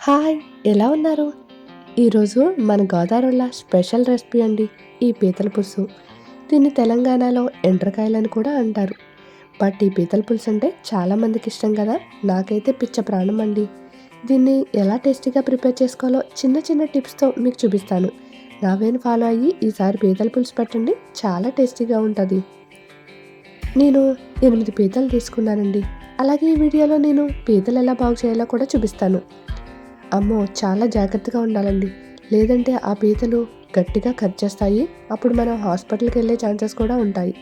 Hi ఎలా ఉన్నారు? ఈరోజు మన గోదావరిలో స్పెషల్ రెసిపీ అండి ఈ పీతల పులుసు. దీన్ని తెలంగాణలో ఎండ్రకాయలని కూడా అంటారు. బట్ ఈ పీతల పులుసు అంటే చాలామందికి ఇష్టం కదా నాకైతే పిచ్చ ప్రాణం అండి. దీన్ని ఎలా టేస్టీగా ప్రిపేర్ చేసుకోవాలో చిన్న చిన్న టిప్స్తో మీకు చూపిస్తాను. నావేను ఫాలో అయ్యి ఈసారి పీతల పులుసు పెట్టండి చాలా టేస్టీగా ఉంటుంది. నేను ఎనిమిది పీతలు తీసుకున్నానండి. అలాగే ఈ వీడియోలో నేను పీతలు ఎలా బాగు చేయాలో కూడా చూపిస్తాను. అమ్మో చాలా జాగ్రత్తగా ఉండాలండి. లేదంటే ఆ పీతలు గట్టిగా కట్ చేస్తాయి. అప్పుడు మనం హాస్పిటల్కి వెళ్ళే ఛాన్సెస్ కూడా ఉంటాయి.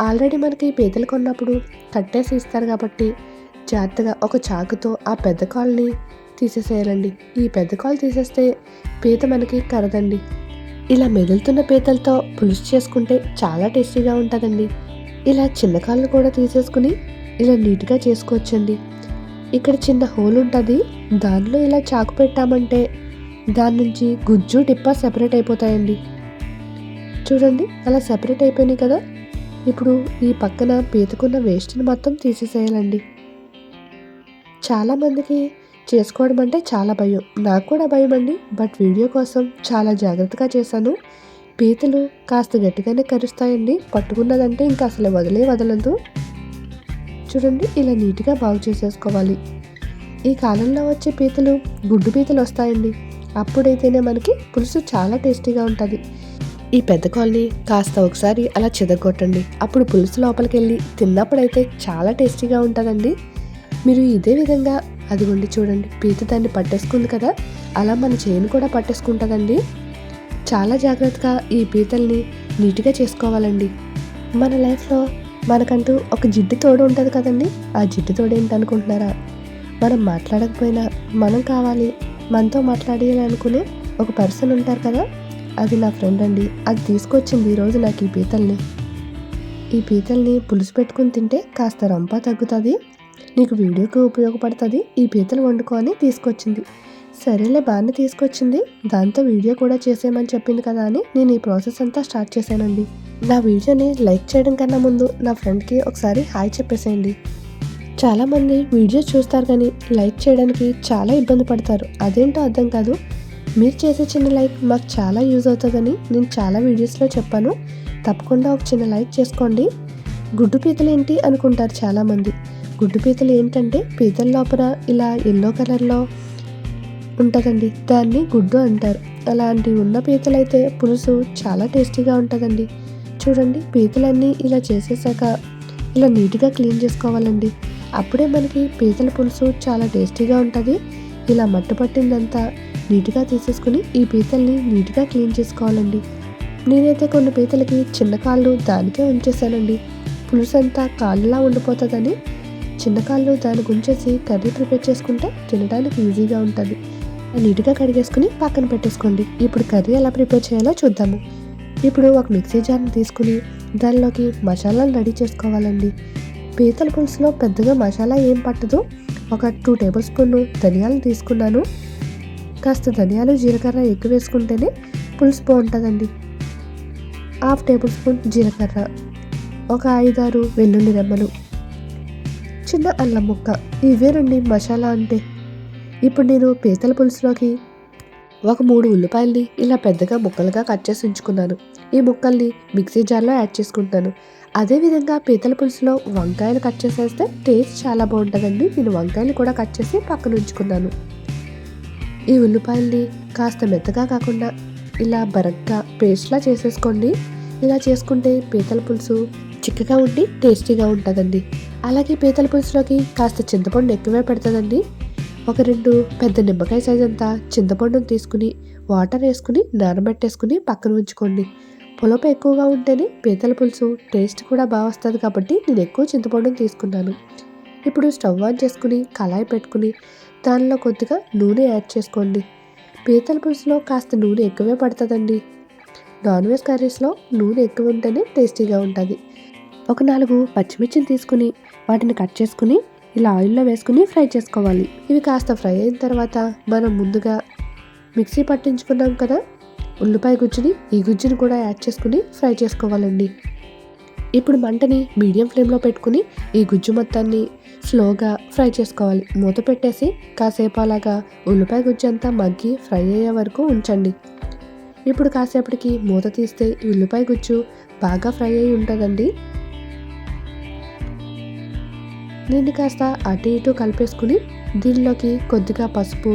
ఆల్రెడీ మనకి పీతలు కొన్నప్పుడు కట్టేసి ఇస్తారు కాబట్టి జాగ్రత్తగా ఒక చాకుతో ఆ పెద్ద కాల్ని తీసేసేయాలండి. ఈ పెద్ద కాల్ తీసేస్తే పీత మనకి కరదండి. ఇలా మెదులుతున్న పీతలతో పులుసు చేసుకుంటే చాలా టేస్టీగా ఉంటుందండి. ఇలా చిన్న కాళ్ళు కూడా తీసేసుకుని ఇలా నీట్గా చేసుకోవచ్చండి. ఇక్కడ చిన్న హోల్ ఉంటుంది. దానిలో ఇలా చాకు పెట్టామంటే దాని నుంచి గుజ్జు టిప్ప సెపరేట్ అయిపోతాయండి. చూడండి అలా సెపరేట్ అయిపోయినాయి కదా. ఇప్పుడు ఈ పక్కన పీతకున్న వేస్ట్ని మొత్తం తీసేసేయాలండి. చాలామందికి చేసుకోవడం అంటే చాలా భయం. నాకు కూడా భయం అండి బట్ వీడియో కోసం చాలా జాగ్రత్తగా చేశాను. పీతలు కాస్త గట్టిగానే కరుస్తాయండి. పట్టుకున్నదంటే ఇంకా అసలు వదిలే వదలదు. చూడండి ఇలా నీట్గా బాగు చేసేసుకోవాలి. ఈ కాలంలో వచ్చే పీతలు గుడ్డు పీతలు వస్తాయండి. అప్పుడైతేనే మనకి పులుసు చాలా టేస్టీగా ఉంటుంది. ఈ పెద్ద కాల్ని కాస్త ఒకసారి అలా చెదగొట్టండి అప్పుడు పులుసు లోపలికి వెళ్ళి తిన్నప్పుడైతే చాలా టేస్టీగా ఉంటుందండి. మీరు ఇదే విధంగా అదిగోండి చూడండి పీత దాన్ని పట్టేసుకుంది కదా అలా మన చేను కూడా పట్టేసుకుంటుందండి. చాలా జాగ్రత్తగా ఈ పీతల్ని నీట్గా చేసుకోవాలండి. మన లైఫ్లో మనకంటూ ఒక జిడ్డు తోడు ఉంటుంది కదండి. ఆ జిడ్డు తోడు ఏంటనుకుంటున్నారా? మనం మాట్లాడకపోయినా మనం కావాలి. మనతో మాట్లాడాలి అనుకునే ఒక పర్సన్ ఉంటారు కదా. అది నా ఫ్రెండ్ అండి. అది తీసుకొచ్చింది ఈరోజు నాకు ఈ పీతల్ని. ఈ పీతల్ని పులుసు పెట్టుకుని తింటే కాస్త రంప తగ్గుతుంది. నీకు వీడియోకి ఉపయోగపడుతుంది. ఈ పీతలు వండుకొని తీసుకొచ్చింది. సరేలే బాగానే తీసుకొచ్చింది. దాంతో వీడియో కూడా చేసేయమని చెప్పింది కదా అని నేను ఈ ప్రాసెస్ అంతా స్టార్ట్ చేశానండి. నా వీడియోని లైక్ చేయడం కన్నా ముందు నా ఫ్రెండ్కి ఒకసారి హాయ్ చెప్పేసేయండి. చాలామంది వీడియో చూస్తారు కానీ లైక్ చేయడానికి చాలా ఇబ్బంది పడతారు. అదేంటో అర్థం కాదు. మీరు చేసే చిన్న లైక్ మాకు చాలా యూజ్ అవుతుందని నేను చాలా వీడియోస్లో చెప్పాను. తప్పకుండా ఒక చిన్న లైక్ చేసుకోండి. గుడ్డు పీతలు ఏంటి అనుకుంటారు చాలామంది. గుడ్డు పీతలు ఏంటంటే పీతల లోపల ఇలా ఎల్లో కలర్లో ఉంటుందండి. దాన్ని గుడ్డు అంటారు. అలాంటి ఉన్న పీతలైతే పులుసు చాలా టేస్టీగా ఉంటుందండి. చూడండి పీతలన్నీ ఇలా చేసేసాక ఇలా నీట్గా క్లీన్ చేసుకోవాలండి. అప్పుడే మనకి పీతల పులుసు చాలా టేస్టీగా ఉంటుంది. ఇలా మట్టు పట్టిందంతా నీట్గా తీసేసుకుని ఈ పీతల్ని నీట్గా క్లీన్ చేసుకోవాలండి. నేనైతే కొన్ని పీతలకి చిన్న కాళ్ళు దానికే ఉంచేసానండి పులుసు అంతా కాళ్ళలా ఉండిపోతుందని చిన్న కాళ్ళు దాన్ని గుంచేసి కర్రీ ప్రిపేర్ చేసుకుంటే తినడానికి ఈజీగా ఉంటుంది. నీట్గా కడిగేసుకుని పక్కన పెట్టేసుకోండి. ఇప్పుడు కర్రీ ఎలా ప్రిపేర్ చేయాలో చూద్దాము. ఇప్పుడు ఒక మిక్సీ జార్ని తీసుకుని దానిలోకి మసాలాలు రెడీ చేసుకోవాలండి. పీతల పులుసులో పెద్దగా మసాలా ఏం పట్టదు. ఒక టూ టేబుల్ స్పూన్ ధనియాలు తీసుకున్నాను. కాస్త ధనియాలు జీలకర్ర ఎక్కువ వేసుకుంటేనే పులుసు బాగుంటుందండి. హాఫ్ టేబుల్ స్పూన్ జీలకర్ర ఒక ఐదారు వెల్లుల్లి రెమ్మలు చిన్న అల్లం ముక్క. ఇవేనండి మసాలా అంటే. ఇప్పుడు నేను పీతల పులుసులోకి ఒక మూడు ఉల్లిపాయల్ని ఇలా పెద్దగా ముక్కలుగా కట్ చేసి ఉంచుకున్నాను. ఈ ముక్కల్ని మిక్సీ జార్లో యాడ్ చేసుకుంటాను అదేవిధంగా పీతల పులుసులో వంకాయలు కట్ చేసేస్తే టేస్ట్ చాలా బాగుంటుందండి. నేను వంకాయలు కూడా కట్ చేసి పక్కన ఉంచుకున్నాను. ఈ ఉల్లిపాయల్ని కాస్త మెత్తగా కాకుండా ఇలా బరగ్గా పేస్ట్లా చేసేసుకోండి. ఇలా చేసుకుంటే పీతల పులుసు చిక్కగా ఉండి టేస్టీగా ఉంటుందండి. అలాగే పీతల పులుసులోకి కాస్త చింతపండు ఎక్కువే పెడుతుందండి. ఒక రెండు పెద్ద నిమ్మకాయ సైజ్ అంతా చింతపండును తీసుకుని వాటర్ వేసుకుని నానబెట్టేసుకుని పక్కన ఉంచుకోండి. పులప ఎక్కువగా ఉంటేనే పీతల పులుసు టేస్ట్ కూడా బాగా వస్తుంది కాబట్టి నేను ఎక్కువ చింతపండును తీసుకున్నాను. ఇప్పుడు స్టవ్ ఆన్ చేసుకుని కళాయి పెట్టుకుని దానిలో కొద్దిగా నూనె యాడ్ చేసుకోండి. పీతల పులుసులో కాస్త నూనె ఎక్కువే పడుతుందండి. నాన్ వెజ్ కర్రీస్లో నూనె ఎక్కువ ఉంటేనే టేస్టీగా ఉంటుంది. ఒక నాలుగు పచ్చిమిర్చిని తీసుకుని వాటిని కట్ చేసుకుని ఇలా ఆయిల్లో వేసుకుని ఫ్రై చేసుకోవాలి. ఇవి కాస్త ఫ్రై అయిన తర్వాత మనం ముందుగా మిక్సీ పట్టించుకున్నాం కదా ఉల్లిపాయ గుజ్జుని ఈ గుజ్జుని కూడా యాడ్ చేసుకుని ఫ్రై చేసుకోవాలండి. ఇప్పుడు మంటని మీడియం ఫ్లేమ్లో పెట్టుకుని ఈ గుజ్జు మొత్తాన్ని స్లోగా ఫ్రై చేసుకోవాలి. మూత పెట్టేసి కాసేపు అలాగా ఉల్లిపాయ గుజ్జు అంతా మగ్గి ఫ్రై అయ్యే వరకు ఉంచండి. ఇప్పుడు కాసేపటికి మూత తీస్తే ఉల్లిపాయ గుజ్జు బాగా ఫ్రై అయి ఉంటుందండి. దీన్ని కాస్త అటు ఇటు కలిపేసుకుని దీనిలోకి కొద్దిగా పసుపు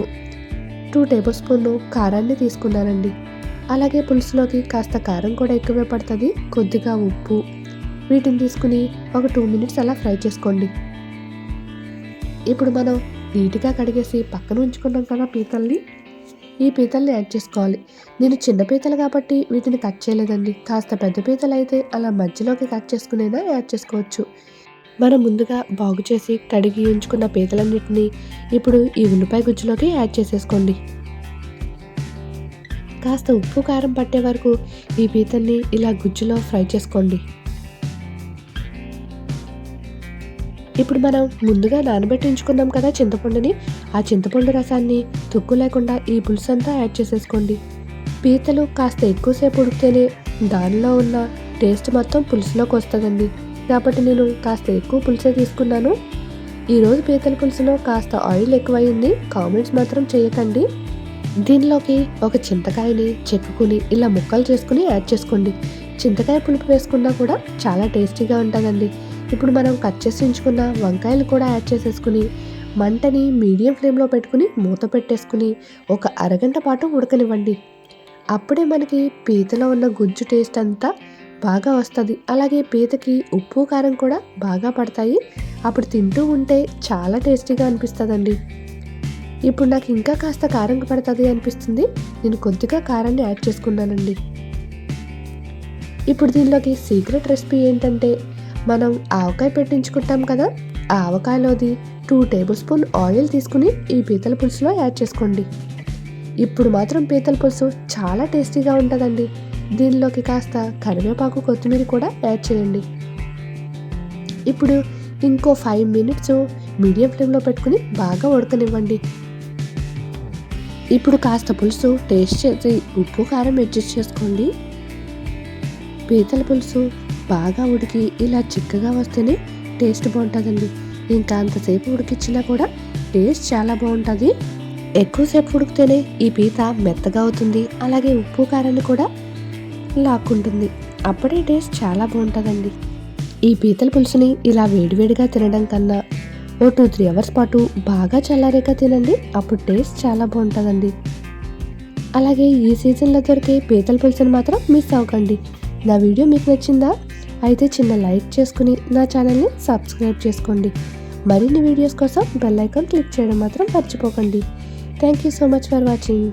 టూ టేబుల్ స్పూన్లు కారాన్ని తీసుకున్నానండి. అలాగే పులుసులోకి కాస్త కారం కూడా ఎక్కువే పడుతుంది. కొద్దిగా ఉప్పు. వీటిని తీసుకుని ఒక టూ మినిట్స్ అలా ఫ్రై చేసుకోండి. ఇప్పుడు మనం నీట్గా కడిగేసి పక్కన ఉంచుకున్నాం కదా పీతల్ని. ఈ పీతల్ని యాడ్ చేసుకోవాలి. నేను చిన్న పీతలు కాబట్టి వీటిని కట్ చేయలేదండి. కాస్త పెద్ద పీతలు అయితే అలా మధ్యలోకి కట్ చేసుకునైనా యాడ్ చేసుకోవచ్చు. మనం ముందుగా బాగు చేసి కడిగి ఉంచుకున్న పీతలన్నింటినీ ఇప్పుడు ఈ ఉల్లిపాయ గుజ్జులోకి యాడ్ చేసేసుకోండి. కాస్త ఉప్పు కారం పట్టే వరకు ఈ పీతల్ని ఇలా గుజ్జులో ఫ్రై చేసుకోండి. ఇప్పుడు మనం ముందుగా నానబెట్టి ఉంచుకున్నాం కదా చింతపండుని ఆ చింతపండు రసాన్ని తొక్కు లేకుండా ఈ పులుసు అంతా యాడ్ చేసేసుకోండి. పీతలు కాస్త ఎక్కువసేపు ఉడికితేనే దానిలో ఉన్న టేస్ట్ మొత్తం పులుసులోకి వస్తుందండి. కాబట్టి నేను కాస్త ఎక్కువ పులుసే తీసుకున్నాను. ఈరోజు పీతల పులుసులో కాస్త ఆయిల్ ఎక్కువైంది. కామెంట్స్ మాత్రం చేయకండి. దీనిలోకి ఒక చింతకాయని చెక్కుకుని ఇలా ముక్కలు చేసుకుని యాడ్ చేసుకోండి. చింతకాయ పులుపు వేసుకున్నా కూడా చాలా టేస్టీగా ఉంటుందండి. ఇప్పుడు మనం కట్ చేసి ఉంచుకున్న వంకాయలు కూడా యాడ్ చేసేసుకుని మంటని మీడియం ఫ్లేమ్లో పెట్టుకుని మూత పెట్టేసుకుని ఒక అరగంట పాటు ఉడకనివ్వండి. అప్పుడే మనకి పీతలో ఉన్న గుజ్జు టేస్ట్ అంతా బాగా వస్తుంది. అలాగే పీతకి ఉప్పు కారం కూడా బాగా పడతాయి. అప్పుడు తింటూ ఉంటే చాలా టేస్టీగా అనిపిస్తుందండి. ఇప్పుడు నాకు ఇంకా కాస్త కారం పడుతుంది అనిపిస్తుంది. నేను కొద్దిగా కారాన్ని యాడ్ చేసుకున్నానండి. ఇప్పుడు దీనిలోకి సీక్రెట్ రెసిపీ ఏంటంటే మనం ఆవకాయ పెట్టించుకుంటాం కదా? ఆ ఆవకాయలోది టూ టేబుల్ స్పూన్ ఆయిల్ తీసుకుని ఈ పీతల పులుసులో యాడ్ చేసుకోండి. ఇప్పుడు మాత్రం పీతల పులుసు చాలా టేస్టీగా ఉంటుందండి. దీనిలోకి కాస్త కరివేపాకు కొత్తిమీర కూడా యాడ్ చేయండి. ఇప్పుడు ఇంకో ఫైవ్ మినిట్స్ మీడియం ఫ్లేమ్లో పెట్టుకుని బాగా ఉడకనివ్వండి. ఇప్పుడు కాస్త పులుసు టేస్ట్ చేసి ఉప్పు కారం అడ్జస్ట్ చేసుకోండి. పీతల పులుసు బాగా ఉడికి ఇలా చిక్కగా వస్తేనే టేస్ట్ బాగుంటుందండి. ఇంకా అంతసేపు ఉడికిచ్చినా కూడా టేస్ట్ చాలా బాగుంటుంది. ఎక్కువసేపు ఉడికితేనే ఈ పీత మెత్తగా అవుతుంది. అలాగే ఉప్పు కారాన్ని కూడా లాక్కుంటుంది. అప్పుడే టేస్ట్ చాలా బాగుంటుందండి. ఈ పీతల పులుసుని ఇలా వేడివేడిగా తినడం కన్నా ఓ టూ త్రీ అవర్స్ పాటు బాగా చల్లారాక తినండి అప్పుడు టేస్ట్ చాలా బాగుంటుందండి. అలాగే ఈ సీజన్లో దొరికే పీతల పులుసుని మాత్రం మిస్ అవ్వకండి. నా వీడియో మీకు నచ్చిందా? అయితే చిన్న లైక్ చేసుకుని నా ఛానల్ని సబ్స్క్రైబ్ చేసుకోండి. మరిన్ని వీడియోస్ కోసం బెల్ ఐకాన్ క్లిక్ చేయడం మాత్రం మర్చిపోకండి. Thank you so much for watching.